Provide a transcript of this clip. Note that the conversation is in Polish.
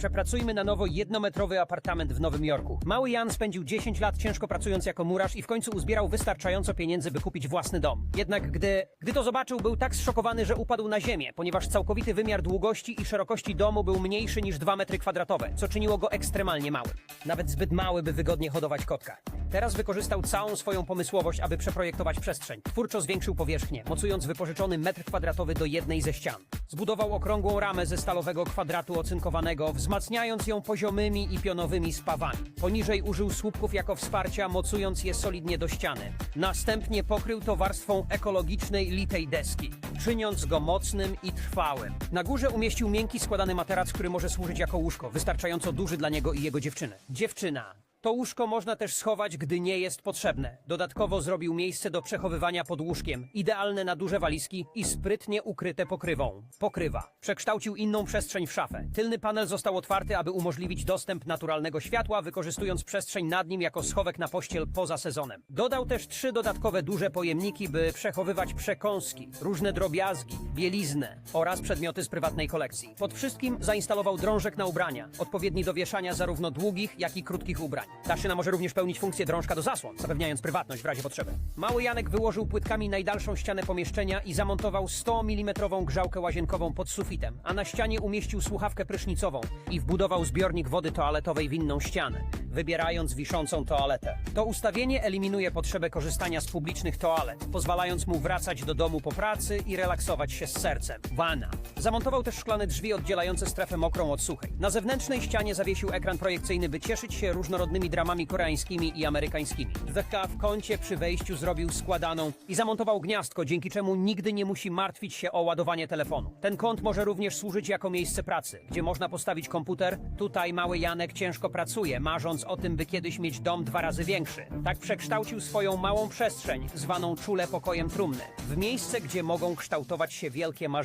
Przepracujmy na nowo jednometrowy apartament w Nowym Jorku. Mały Jan spędził 10 lat ciężko pracując jako murarz i w końcu uzbierał wystarczająco pieniędzy, by kupić własny dom. Jednak gdy, gdy to zobaczył, był tak zszokowany, że upadł na ziemię, ponieważ całkowity wymiar długości i szerokości domu był mniejszy niż 2 metry kwadratowe, co czyniło go ekstremalnie małym. Nawet zbyt mały, by wygodnie hodować kotka. Teraz wykorzystał całą swoją pomysłowość, aby przeprojektować przestrzeń. Twórczo zwiększył powierzchnię, mocując wypożyczony metr kwadratowy do jednej ze ścian. Zbudował okrągłą ramę ze stalowego kwadratu ocynkowanego, wzmacniając ją poziomymi i pionowymi spawami. Poniżej użył słupków jako wsparcia, mocując je solidnie do ściany. Następnie pokrył to warstwą ekologicznej litej deski, czyniąc go mocnym i trwałym. Na górze umieścił miękki składany materac, który może służyć jako łóżko, wystarczająco duży dla niego i jego dziewczyny. Dziewczyna. To łóżko można też schować, gdy nie jest potrzebne. Dodatkowo zrobił miejsce do przechowywania pod łóżkiem, idealne na duże walizki i sprytnie ukryte pokrywą. Pokrywa. Przekształcił inną przestrzeń w szafę. Tylny panel został otwarty, aby umożliwić dostęp naturalnego światła, wykorzystując przestrzeń nad nim jako schowek na pościel poza sezonem. Dodał też trzy dodatkowe duże pojemniki, by przechowywać przekąski, różne drobiazgi, bieliznę oraz przedmioty z prywatnej kolekcji. Pod wszystkim zainstalował drążek na ubrania, odpowiedni do wieszania zarówno długich, jak i krótkich ubrań. Ta szyna może również pełnić funkcję drążka do zasłon, zapewniając prywatność w razie potrzeby. Mały Janek wyłożył płytkami najdalszą ścianę pomieszczenia i zamontował 100 mm grzałkę łazienkową pod sufitem, a na ścianie umieścił słuchawkę prysznicową i wbudował zbiornik wody toaletowej w inną ścianę, wybierając wiszącą toaletę. To ustawienie eliminuje potrzebę korzystania z publicznych toalet, pozwalając mu wracać do domu po pracy i relaksować się z sercem. Wana. Zamontował też szklane drzwi oddzielające strefę mokrą od suchej. Na zewnętrznej ścianie zawiesił ekran projekcyjny, by cieszyć się różnorodnymi dramami koreańskimi i amerykańskimi. Zeka w kącie przy wejściu zrobił składaną i zamontował gniazdko, dzięki czemu nigdy nie musi martwić się o ładowanie telefonu. Ten kąt może również służyć jako miejsce pracy, gdzie można postawić komputer. Tutaj mały Janek ciężko pracuje, marząc o tym, by kiedyś mieć dom dwa razy większy. Tak przekształcił swoją małą przestrzeń, zwaną czule pokojem trumny, w miejsce, gdzie mogą kształtować się wielkie marzenia.